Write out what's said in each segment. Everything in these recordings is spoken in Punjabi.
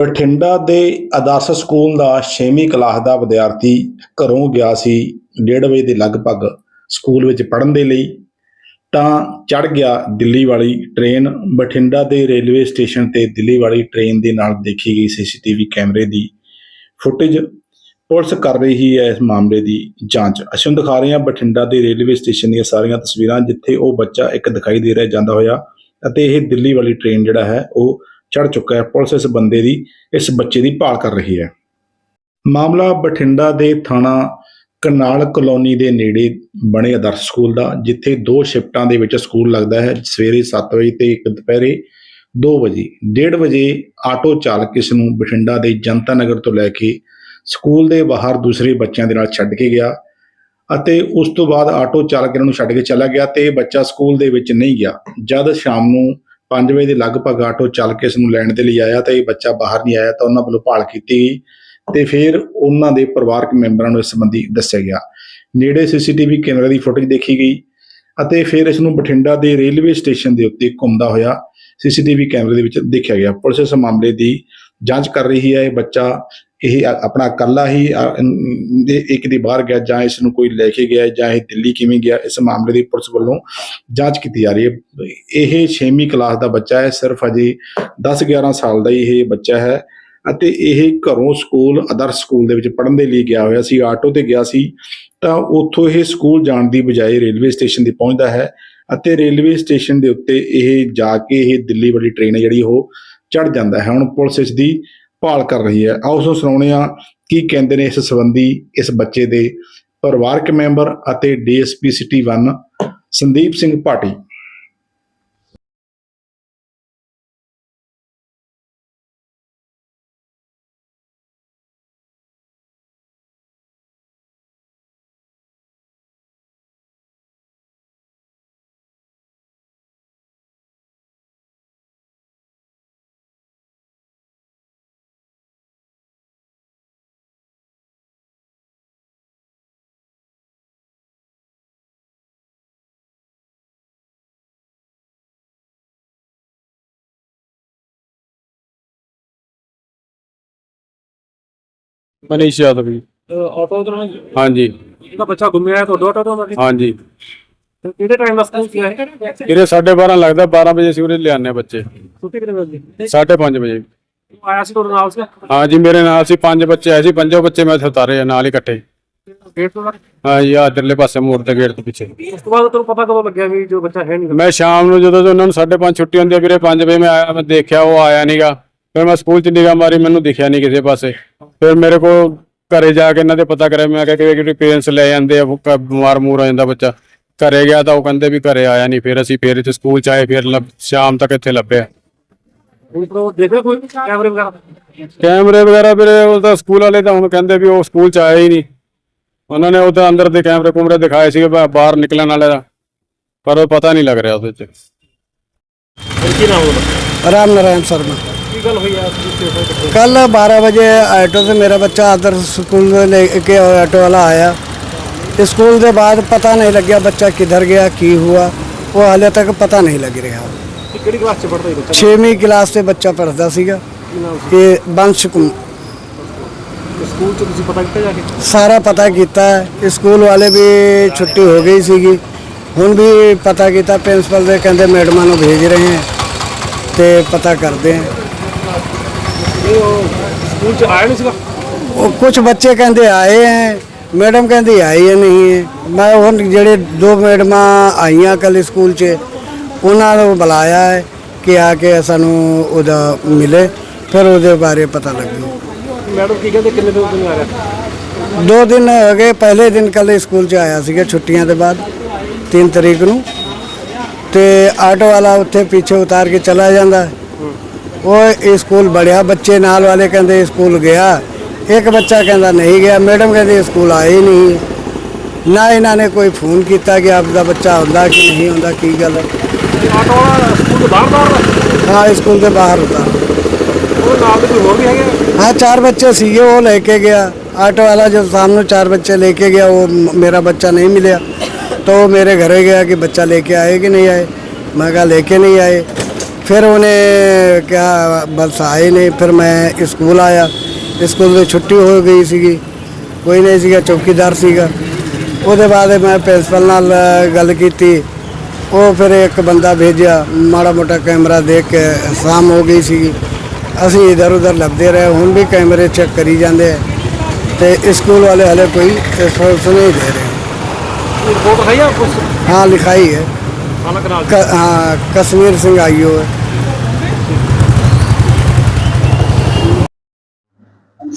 ਬਠਿੰਡਾ ਦੇ ਅਦਾਸ ਸਕੂਲ ਦਾ 6ਵੀਂ ਕਲਾਸ ਦਾ ਵਿਦਿਆਰਥੀ ਘਰੋਂ ਗਿਆ ਸੀ 1:30 ਵਜੇ ਦੇ ਲਗਭਗ ਸਕੂਲ ਵਿੱਚ ਪੜ੍ਹਨ ਦੇ ਲਈ। ਤਾਂ ਚੜ ਗਿਆ ਦਿੱਲੀ ਵਾਲੀ ਟ੍ਰੇਨ। ਬਠਿੰਡਾ ਦੇ ਰੇਲਵੇ ਸਟੇਸ਼ਨ ਤੇ ਦਿੱਲੀ ਵਾਲੀ ਟ੍ਰੇਨ ਦੇ ਨਾਲ ਦੇਖੀ ਗਈ ਸੀਸੀਟੀਵੀ ਕੈਮਰੇ ਦੀ ਫੁਟੇਜ। ਪੁਲਿਸ ਕਰ ਰਹੀ ਹੈ ਇਸ ਮਾਮਲੇ ਦੀ ਜਾਂਚ। ਅਸੀਂ ਹੁਣ ਦਿਖਾ ਰਹੇ ਹਾਂ ਬਠਿੰਡਾ ਦੇ ਰੇਲਵੇ ਸਟੇਸ਼ਨ ਦੀਆਂ ਸਾਰੀਆਂ ਤਸਵੀਰਾਂ ਜਿੱਥੇ ਉਹ ਬੱਚਾ ਇੱਕ ਦਿਖਾਈ ਦੇ ਰਿਹਾ, ਜਾਂਦਾ ਹੋਇਆ ਅਤੇ ਇਹ ਦਿੱਲੀ ਵਾਲੀ ਟ੍ਰੇਨ ਜਿਹੜਾ ਹੈ, ਉਹ ਚੜ ਚੁੱਕਾ ਹੈ। ਪੁਲਿਸ ਇਸ ਬੰਦੇ ਦੀ, ਇਸ ਬੱਚੇ ਦੀ ਭਾਲ ਕਰ ਰਹੀ ਹੈ। ਮਾਮਲਾ ਬਠਿੰਡਾ ਦੇ ਥਾਣਾ ਕਨਾਲ ਕਲੋਨੀ ਦੇ ਨੇੜੇ ਬਣੇ ਆਦਰਸ਼ ਸਕੂਲ ਦਾ, ਜਿੱਥੇ ਦੋ ਸ਼ਿਫਟਾਂ ਦੇ ਵਿੱਚ ਸਕੂਲ ਲੱਗਦਾ ਹੈ। ਸਵੇਰੇ 7 ਵਜੇ ਤੇ ਇੱਕ ਦੁਪਹਿਰੇ 2 ਵਜੇ 1:30 ਵਜੇ ਆਟੋ ਚਾਲਕ ਇਸ ਨੂੰ ਬਠਿੰਡਾ ਦੇ ਜਨਤਾ ਨਗਰ ਤੋਂ ਲੈ ਕੇ ਸਕੂਲ ਦੇ ਬਾਹਰ ਦੂਸਰੇ ਬੱਚਿਆਂ ਦੇ ਨਾਲ ਛੱਡ ਕੇ ਗਿਆ ਅਤੇ ਉਸ ਤੋਂ ਬਾਅਦ ਆਟੋ ਚਾਲਕ ਇਹਨਾਂ ਨੂੰ ਛੱਡ ਕੇ ਚਲਾ ਗਿਆ ਤੇ ਇਹ ਬੱਚਾ ਸਕੂਲ ਦੇ ਵਿੱਚ ਨਹੀਂ ਗਿਆ। ਜਦ ਸ਼ਾਮ ਨੂੰ 5 ਵਜੇ ਦੇ ਲਗਭਗ ਆਟੋ ਚੱਲ ਕੇ ਇਸ ਨੂੰ ਲੈਣ ਦੇ ਲਈ ਆਇਆ ਤਾਂ ਇਹ ਬੱਚਾ ਬਾਹਰ ਨਹੀਂ ਆਇਆ ਤਾਂ ਉਹਨਾਂ ਵੱਲੋਂ ਭਾਲ ਕੀਤੀ ਗਈ ਤੇ ਫਿਰ ਉਹਨਾਂ ਦੇ ਪਰਿਵਾਰਕ ਮੈਂਬਰਾਂ ਨੂੰ ਇਸ ਸੰਬੰਧੀ ਦੱਸਿਆ ਗਿਆ। ਨੇੜੇ ਸੀਸੀਟੀਵੀ ਕੈਮਰੇ ਦੀ ਫੁਟੇਜ ਦੇਖੀ ਗਈ ਅਤੇ ਫਿਰ ਇਸ ਨੂੰ ਬਠਿੰਡਾ ਦੇ ਰੇਲਵੇ ਸਟੇਸ਼ਨ ਦੇ ਉੱਤੇ ਘੁੰਮਦਾ ਹੋਇਆ ਸੀਸੀਟੀਵੀ ਕੈਮਰੇ ਦੇ ਵਿੱਚ ਦੇਖਿਆ ਗਿਆ। ਪੁਲਿਸ ਇਸ ਮਾਮਲੇ ਦੀ ਜਾਂਚ ਕਰ ਰਹੀ ਹੈ ਇਹ ਬੱਚਾ, ਇਹ ਆਪਣਾ ਇਕੱਲਾ ਹੀ ਇੱਕ ਦੀ ਬਾਹਰ ਗਿਆ ਜਾਂ ਇਸ ਨੂੰ ਕੋਈ ਲੈ ਕੇ ਗਿਆ ਜਾਂ ਇਹ ਦਿੱਲੀ ਕਿਵੇਂ ਗਿਆ, ਇਸ ਮਾਮਲੇ ਦੀ ਪੁਲਿਸ ਵੱਲੋਂ ਜਾਂਚ ਕੀਤੀ ਜਾ ਰਹੀ ਹੈ। ਇਹ 6ਵੀਂ ਕਲਾਸ ਦਾ ਬੱਚਾ ਹੈ, ਸਿਰਫ ਅਜੇ 10 11 ਸਾਲ ਦਾ ਹੀ ਇਹ ਬੱਚਾ ਹੈ ਅਤੇ ਇਹ ਘਰੋਂ ਸਕੂਲ ਆਦਰਸ਼ ਸਕੂਲ ਦੇ ਵਿੱਚ ਪੜ੍ਹਨ ਦੇ ਲਈ ਗਿਆ ਹੋਇਆ ਸੀ, ਆਟੋ ਤੇ ਗਿਆ ਸੀ, ਤਾਂ ਉੱਥੋਂ ਇਹ ਸਕੂਲ ਜਾਣ ਦੀ ਬਜਾਏ ਰੇਲਵੇ ਸਟੇਸ਼ਨ ਤੇ ਪਹੁੰਚਦਾ ਹੈ ਅਤੇ ਰੇਲਵੇ ਸਟੇਸ਼ਨ ਦੇ ਉੱਤੇ ਇਹ ਜਾ ਕੇ ਇਹ ਦਿੱਲੀ ਵਾਲੀ ਟ੍ਰੇਨ ਹੈ ਜਿਹੜੀ ਉਹ ਚੜ ਜਾਂਦਾ ਹੈ। ਹੁਣ ਪੁਲਿਸ ਇਸ ਦੀ ਭਾਲ ਕਰ ਰਹੀ ਹੈ। ਆਓ ਸੋ ਸੁਣਾਉਂਦੇ ਹਾਂ ਕੀ ਕਹਿੰਦੇ ਨੇ ਇਸ ਸੰਬੰਧੀ ਇਸ ਬੱਚੇ ਦੇ ਪਰਿਵਾਰਕ ਮੈਂਬਰ ਅਤੇ DSP city 1 Sandeep Singh Bhati. Manish Yadav ji auto ਤੋਂ ਹਾਂਜੀ। ਜਿਹੜਾ ਬੱਚਾ ਗੁੰਮਿਆ ਹੈ ਤੁਹਾਡਾ ਆਟੋ ਤੋਂ ਹਾਂਜੀ। ਕਿਹੜੇ ਟਾਈਮ ਦਾ ਸਕੂਲ ਸੀ ਇਹ? ਇਹਦੇ 12:30 ਲੱਗਦਾ 12 ਵਜੇ ਅਸੀਂ ਉਰੇ ਲਿਆਨੇ ਬੱਚੇ। ਛੁੱਟੀ ਕਿੰਨੇ ਵਜੇ? 5:30 ਵਜੇ। ਆਇਆ ਸੀ ਤੁਹਾਡੇ ਨਾਲ ਸੀ? ਹਾਂਜੀ ਮੇਰੇ ਨਾਲ ਸੀ ਪੰਜ ਬੱਚੇ ਆਏ ਸੀ ਪੰਜੋ ਬੱਚੇ ਮੈਂ ਉਤਾਰੇ ਨਾਲ ਹੀ ਇਕੱਠੇ। ਗੇਟ ਤੋਂ ਬਾਹਰ। ਹਾਂਜੀ ਆ ਇਧਰਲੇ ਪਾਸੇ ਮੋੜ ਤੇ ਗੇਟ ਤੋਂ ਪਿੱਛੇ। ਉਸ ਤੋਂ ਬਾਅਦ ਤੁਹਾਨੂੰ ਪਤਾ ਕਦੋਂ ਲੱਗਿਆ ਵੀ ਜੋ ਬੱਚਾ ਹੈ ਨਹੀਂ ਮੈਂ ਸ਼ਾਮ ਨੂੰ ਜਦੋਂ ਉਹਨਾਂ ਨੂੰ 5:30 ਛੁੱਟੀ ਹੁੰਦੀ ਆ ਵੀਰੇ 5 ਵਜੇ ਮੈਂ ਆਇਆ ਮੈਂ ਦੇਖਿਆ ਉਹ ਆਇਆ ਨਹੀਂਗਾ ਫਿਰ ਮੈਂ ਸਕੂਲ ਚ ਨਿਗਾਹ ਮਾਰੀ ਮੈਨੂੰ ਦਿਖਿਆ ਨਹੀਂ ਕਿਸੇ ਪਾਸੇ। ਫਿਰ ਮੇਰੇ ਕੋਲ ਘਰੇ ਜਾ ਕੇ ਇਹਨਾਂ ਦੇ ਪਤਾ ਕਰਿਆ ਮੈਂ ਕਿਹਾ ਕਿ ਜਿਹੜੇ ਪੇਰੈਂਟਸ ਲੈ ਜਾਂਦੇ ਆ ਉਹ ਬਿਮਾਰ ਮੂਰ ਹੋ ਜਾਂਦਾ ਬੱਚਾ। ਘਰੇ ਗਿਆ ਤਾਂ ਉਹ ਕਹਿੰਦੇ ਵੀ ਘਰੇ ਆਇਆ ਨਹੀਂ ਫਿਰ ਅਸੀਂ ਫਿਰ ਇੱਥੇ ਸਕੂਲ ਚ ਆਏ ਫਿਰ ਸ਼ਾਮ ਤੱਕ ਇੱਥੇ ਲੱਭਿਆ। ਕੈਮਰੇ ਵਗੈਰਾ ਕੈਮਰੇ ਫਿਰ ਉਹ ਤਾਂ ਸਕੂਲ ਵਾਲੇ ਤਾਂ ਹੁਣ ਕਹਿੰਦੇ ਵੀ ਉਹ ਸਕੂਲ ਚ ਆਇਆ ਹੀ ਨਹੀਂ ਉਹਨਾਂ ਨੇ ਉਹ ਤਾਂ ਅੰਦਰ ਦੇ ਕੈਮਰੇ ਕੁਮਰੇ ਦਿਖਾਏ ਸੀ ਬਾਹਰ ਨਿਕਲਣ ਵਾਲੇ ਦਾ। ਪਰ ਉਹ ਪਤਾ ਨਹੀਂ ਲੱਗ ਰਿਹਾ ਉਹਦੇ ਚ। ਕੀ ਨਾਮ ਉਹਦਾ? ਰਾਮ ਨਾਰਾਇਣ ਸ਼ਰਮਾ। ਕੀ ਗੱਲ ਕੱਲ 12 ਵਜੇ ਆਟੋ ਤੇ ਮੇਰਾ ਬੱਚਾ ਆਦਰ ਸਕੂਲ ਲੈ ਕੇ ਆਟੋ ਵਾਲਾ ਆਇਆ। ਸਕੂਲ ਦੇ ਬਾਅਦ ਪਤਾ ਨਹੀਂ ਲੱਗਿਆ ਬੱਚਾ ਕਿੱਧਰ ਗਿਆ ਕੀ ਹੋਇਆ। ਉਹ ਹਾਲੇ ਤੱਕ ਪਤਾ ਨਹੀਂ ਲੱਗ ਰਿਹਾ। ਕਿਹੜੀ ਕਲਾਸ ਚ ਪੜਦਾ ਬੱਚਾ? 6ਵੀਂ ਕਲਾਸ ਤੇ ਬੱਚਾ ਪੜਦਾ ਸੀਗਾ। ਤੇ ਬੰਸ਼ ਕੁਮ ਸਕੂਲ ਚ ਤੁਸੀਂ ਪਤਾ ਕੀਤਾ ਜਾ ਸਾਰਾ ਪਤਾ ਕੀਤਾ। ਸਕੂਲ ਵਾਲੇ ਵੀ ਛੁੱਟੀ ਹੋ ਗਈ ਸੀਗੀ। ਹੁਣ ਵੀ ਪਤਾ ਕੀਤਾ ਪ੍ਰਿੰਸੀਪਲ ਦੇ ਕਹਿੰਦੇ ਮੈਡਮਾਂ ਨੂੰ ਭੇਜ ਰਹੇ ਹੈ ਤੇ ਪਤਾ ਕਰਦੇ ਆ। ਇਹ ਉਹ ਸਕੂਲ ਚ ਆਇਆ ਨਹੀਂ ਸੀਗਾ? ਉਹ ਕੁਝ ਬੱਚੇ ਕਹਿੰਦੇ ਆਏ ਹੈ ਮੈਡਮ ਕਹਿੰਦੀ ਆਈ ਹੈ ਨਹੀਂ ਹੈ ਮੈਂ ਹੁਣ ਜਿਹੜੇ ਦੋ ਮੈਡਮਾਂ ਆਈਆਂ ਕੱਲ ਸਕੂਲ 'ਚ ਉਹਨਾਂ ਨੂੰ ਬੁਲਾਇਆ ਹੈ ਕਿ ਆ ਕੇ ਸਾਨੂੰ ਉਹਦਾ ਮਿਲੇ ਫਿਰ ਉਹਦੇ ਬਾਰੇ ਪਤਾ ਲੱਗੂ। ਮੈਡਮ ਕੀ ਕਹਿੰਦੇ ਕਿੰਨੇ ਦਿਨ ਤੋਂ ਨਹੀਂ ਆ ਰਿਹਾ? ਦੋ ਦਿਨ ਹੋ ਗਏ ਪਹਿਲੇ ਦਿਨ ਕੱਲ ਸਕੂਲ 'ਚ ਆਇਆ ਸੀਗਾ ਛੁੱਟੀਆਂ ਦੇ ਬਾਅਦ 3 ਤਰੀਕ ਨੂੰ। ਤੇ ਆਟੋ ਵਾਲਾ ਉੱਥੇ ਪਿੱਛੇ ਉਤਾਰ ਕੇ ਚਲਾ ਜਾਂਦਾ। ਹੈ। ਉਹ ਇਹ ਸਕੂਲ ਬੜਿਆ ਬੱਚੇ ਨਾਲ ਵਾਲੇ ਕਹਿੰਦੇ ਸਕੂਲ ਗਿਆ ਇੱਕ ਬੱਚਾ ਕਹਿੰਦਾ ਨਹੀਂ ਗਿਆ ਮੈਡਮ ਕਹਿੰਦੀ ਸਕੂਲ ਆਏ ਹੀ ਨਹੀਂ ਨਾ ਇਹਨਾਂ ਨੇ ਕੋਈ ਫੋਨ ਕੀਤਾ ਕਿ ਆਪਦਾ ਬੱਚਾ ਹੁੰਦਾ ਕਿ ਨਹੀਂ ਹੁੰਦਾ ਕੀ ਗੱਲ ਹੈ ਤੇ ਆਟੋ ਵਾਲਾ ਸਕੂਲ ਦੇ ਬਾਹਰ ਬਾਹਰ ਦਾ ਹਾਂ ਸਕੂਲ ਦੇ ਬਾਹਰ ਉਤਾਰ ਉਹ ਨਾਲ ਦੇ ਕੋਈ ਹੋਰ ਵੀ ਹੈਗੇ हाँ चार बच्चे सीगे वो लेके गया ऑटो वाला जो सामने चार बच्चे लेके गया वो म- मेरा बच्चा नहीं मिला तो वो मेरे घरे गया कि बच्चा लेके आए कि नहीं आए मैं कहा लेके नहीं आए ਫਿਰ ਉਹਨੇ ਕਿਹਾ ਬਸ ਆਏ ਨਹੀਂ ਫਿਰ ਮੈਂ ਸਕੂਲ ਆਇਆ। ਸਕੂਲ में ਛੁੱਟੀ ਹੋ ਗਈ ਸੀਗੀ। ਕੋਈ ਨਹੀਂ ਸੀਗਾ ਚੌਕੀਦਾਰ ਸੀਗਾ। ਉਹਦੇ ਬਾਅਦ ਮੈਂ ਪ੍ਰਿੰਸੀਪਲ ਨਾਲ ਗੱਲ ਕੀਤੀ। ਉਹ ਫਿਰ ਇੱਕ ਬੰਦਾ ਭੇਜਿਆ ਮਾੜਾ ਮੋਟਾ ਕੈਮਰਾ ਦੇਖ ਕੇ ਸ਼ਾਮ ਹੋ ਗਈ ਸੀਗੀ। ਅਸੀਂ ਇਧਰ ਉਧਰ ਲੱਭਦੇ ਰਹੇ ਹੁਣ ਵੀ ਕੈਮਰੇ ਚੈੱਕ ਕਰੀ ਜਾਂਦੇ ਤੇ ਸਕੂਲ ਵਾਲੇ ਹਲੇ ਕੋਈ ਰਿਸਪੌਂਸ ਨਹੀਂ ਦੇ ਰਹੇ। ਰਿਪੋਰਟ ਲਿਖਾਈ ਆ ਕੁਝ ਹਾਂ ਲਿਖਾਈ ਹੈ। ਹਾਂ ਕਸ਼ਮੀਰ ਸਿੰਘ आई हो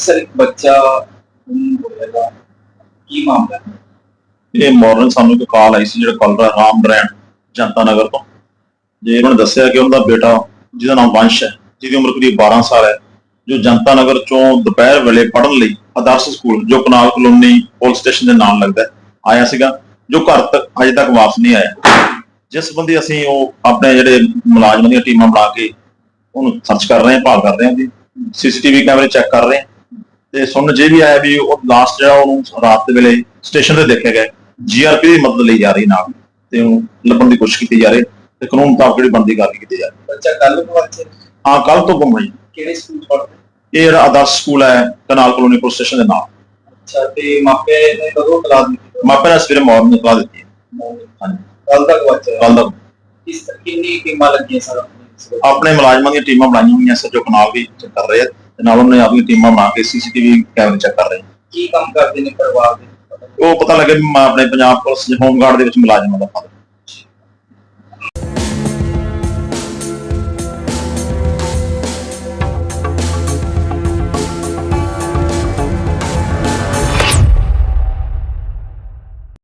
ਸਰ ਇੱਕ ਬੱਚਾ ਗੁੰਮ ਹੋਇਆ ਕੀ ਮਾਮਲਾ ਹੈ? ਇਹ ਮਾਰਨਿੰਗ ਸਾਨੂੰ ਇੱਕ ਕਾਲ ਆਈ ਸੀ ਜਿਹੜਾ ਕਾਲਰ ਰਾਮ ਬ੍ਰੈਂਡ ਜਨਤਾ ਨਗਰ ਤੋਂ। ਜੇ ਉਹਨਾਂ ਨੇ ਦੱਸਿਆ ਕਿ ਉਹਨਾਂ ਦਾ ਬੇਟਾ ਜਿਹਦਾ ਨਾਮ ਵੰਸ਼ ਹੈ ਜਿਹਦੀ ਉਮਰ ਕਰੀਬ 12 ਸਾਲ ਹੈ ਜੋ ਜਨਤਾ ਨਗਰ ਚੋਂ ਦੁਪਹਿਰ ਵੇਲੇ ਪੜ੍ਹਨ ਲਈ ਆਦਰਸ਼ ਸਕੂਲ ਜੋ ਕਨਾਲ ਕਲੋਨੀ ਪੁਲਿਸ ਸਟੇਸ਼ਨ ਦੇ ਨਾਲ ਲੱਗਦਾ ਹੈ, ਆਇਆ ਸੀਗਾ ਜੋ ਘਰ ਤੱਕ ਅਜੇ ਤੱਕ ਵਾਪਸ ਨਹੀਂ ਆਇਆ। ਜਿਸ ਸੰਬੰਧੀ ਅਸੀਂ ਉਹ ਆਪਣੇ ਜਿਹੜੇ ਮੁਲਾਜ਼ਮਾਂ ਦੀਆਂ ਟੀਮਾਂ ਬਣਾ ਕੇ ਉਹਨੂੰ ਸਰਚ ਕਰ ਰਹੇ ਹਾਂ ਭਾਲ ਕਰ ਰਹੇ ਹਾਂ ਜੀ। ਸੀਸੀਟੀਵੀ ਕੈਮਰੇ ਚੈੱਕ ਕਰ ਰਹੇ ਹਾਂ। ਤੇ ਸੁਣਨ ਜੇ ਵੀ ਆਇਆ ਵੀ ਉਹ ਲਾਸਟ ਜਿਹੜਾ ਉਹਨੂੰ ਰਾਤ ਦੇ ਵੇਲੇ ਸਟੇਸ਼ਨ ਤੇ ਦੇਖਿਆ ਗਿਆ ਜੀਆਰਪੀ ਦੀ ਮਦਦ ਲਈ ਜਾ ਰਹੀ ਨਾਲ ਤੇ ਉਹਨੂੰ ਲੱਭਣ ਦੀ ਕੋਸ਼ਿਸ਼ ਕੀਤੀ ਜਾ ਰਹੀ ਤੇ ਕਾਨੂੰਨ ਮੁਤਾਬਕ ਜਿਹੜੀ ਬੰਦੀ ਕਾਰਵਾਈ ਕੀਤੀ ਜਾ ਰਹੀ। ਬੱਚਾ ਕੱਲ ਨੂੰ ਬੱਚੇ ਹਾਂ ਕੱਲ ਤੋਂ ਗੁੰਮ ਹੋਈ ਕਿਹੜੇ ਸਕੂਲ ਪੜ੍ਹਦੇ? ਇਹ ਜਿਹੜਾ ਆਦਰਸ਼ ਸਕੂਲ ਹੈ ਕਨਾਲ ਕਲੋਨੀ ਪੁਲਿਸ ਸਟੇਸ਼ਨ ਦੇ ਨਾਲ। ਅੱਛਾ ਤੇ ਮਾਪੇ ਨੇ ਕਦੋਂ ਕਲਾਸ ਦਿੱਤੀ? ਮਾਪੇ ਨੇ ਸਵੇਰੇ ਮਾਰਨਿੰਗ ਕਰਾ ਦਿੱਤੀ ਹੈ। ਹਾਂਜੀ। ਕੱਲ ਤੱਕ ਬੱਚਾ ਕੱਲ ਦਾ ਕਿਸ ਕਿੰਨੀ ਕੀਮਤ ਲੱਗੀ ਹੈ ਸਰ ਆਪਣੀ ਮੁਲਾਜ਼ਮਾਂ ਦੀਆਂ ਟੀਮਾਂ ਬਣਾਈਆਂ ਹੋਈਆਂ ਸੱਜੋ ਕਨਾਲ ਵੀ ਕਰ ਰਹੇ ਆ। ਤੇ ਨਾਲ ਉਹਨੇ ਆਪਣੀ ਟੀਮਾਂ ਬਣਾ ਕੇ ਸੀਸੀਟੀਵੀ ਕੈਮਰੇ ਚੈੱਕ ਕਰ ਰਹੇ। ਕੀ ਕੰਮ ਕਰਦੇ ਨੇ ਪਰਿਵਾਰ ਦੇ ਉਹ ਪਤਾ ਲੱਗੇ ਵੀ ਮੈਂ ਆਪਣੇ ਪੰਜਾਬ ਪੁਲਿਸ ਹੋਮਗਾਰਡ ਦੇ ਵਿੱਚ ਮੁਲਾਜ਼ਮਾਂ ਦਾ ਫਾਦਰ